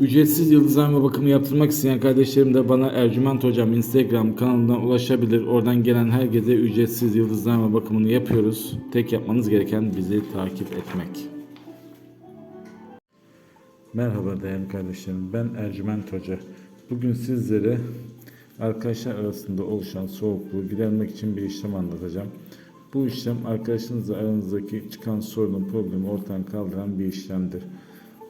Ücretsiz yıldızlama bakımı yaptırmak isteyen kardeşlerim de bana Ercüment Hocam Instagram kanalından ulaşabilir. Oradan gelen herkese ücretsiz yıldızlama bakımını yapıyoruz. Tek yapmanız gereken bizi takip etmek. Merhaba değerli kardeşlerim. Ben Ercüment Hoca. Bugün sizlere arkadaşlar arasında oluşan soğukluğu gidermek için bir işlem anlatacağım. Bu işlem arkadaşınızla aranızdaki çıkan sorunun problemi ortadan kaldıran bir işlemdir.